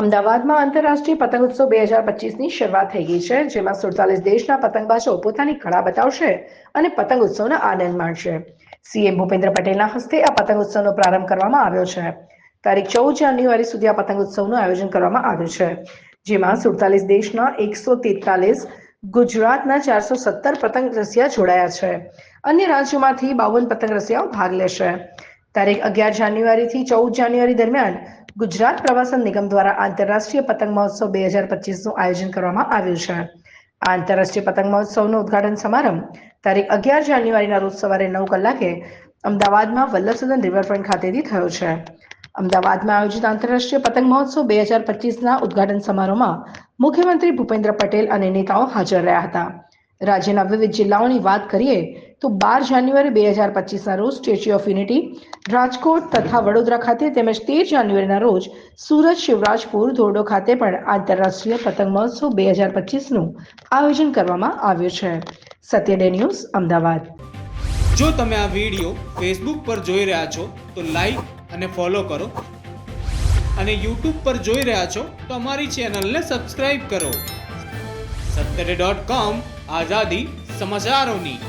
અમદાવાદમાં આંતરરાષ્ટ્રીય પતંગ ઉત્સવ બે હજાર પચીસની શરૂઆત થઈ ગઈ છે, જેમાં સુડતાલીસ દેશના પતંગબાજો પોતાની કળા બતાવશે અને પતંગ ઉત્સવનો આનંદ માણશે. સીએમ ભૂપેન્દ્ર પટેલના હસ્તે આ પતંગ ઉત્સવનો પ્રારંભ કરવામાં આવ્યો છે. તારીખ ચૌદ જાન્યુઆરી સુધી આ પતંગ ઉત્સવનું આયોજન કરવામાં આવ્યું છે, જેમાં સુડતાલીસ દેશના એકસો તેતાલીસ, ગુજરાતના ચારસો સત્તર પતંગ રસિયા જોડાયા છે. અન્ય રાજ્યોમાંથી બાવન પતંગ રસિયાઓ ભાગ લેશે. તારીખ અગિયાર જાન્યુઆરીથી ચૌદ જાન્યુઆરી દરમિયાન ગુજરાત પ્રવાસન નિગમ દ્વારા આંતરરાષ્ટ્રીય પતંગ મહોત્સવ બે હજાર પચીસનું આયોજન કરવામાં આવ્યું છે. આંતરરાષ્ટ્રીય પતંગ મહોત્સવનો ઉદઘાટન સમારંભ તારીખ અગિયાર જાન્યુઆરીના રોજ સવારે નવ કલાકે અમદાવાદમાં વલ્લભસદન રિવરફ્રન્ટ ખાતેથી થયો છે. અમદાવાદમાં આયોજિત આંતરરાષ્ટ્રીય પતંગ મહોત્સવ બે હજાર પચીસના ઉદઘાટન સમારોહમાં મુખ્યમંત્રી ભૂપેન્દ્ર પટેલ અને નેતાઓ હાજર રહ્યા હતા. રાજ્યના વિવિધ જિલ્લાઓની વાત કરીએ તો બાર જાન્યુઆરી બે હજાર પચીસના રોજ સ્ટેચ્યુ ઓફ યુનિટી, રાજકોટ તથા વડોદરા ખાતે તેમજ તેર જાન્યુઆરીના રોજ સુરત શિવરાજપુર ધોરડો ખાતે પણ આંતરરાષ્ટ્રીય પતંગ મહોત્સવ બે હજાર પચીસનું આયોજન કરવામાં આવ્યું છે. Satya day news, Ahmedabad. જો તમે આ વીડિયો ફેસબુક પર જોઈ રહ્યા છો, તો લાઈક અને ફોલો કરો. અને યુટ્યુબ પર જોઈ રહ્યા છો, તો અમારી ચેનલને સબસ્ક્રાઈબ કરો. સત્તરે ડોટ કોમ, આઝાદી સમાચારોની.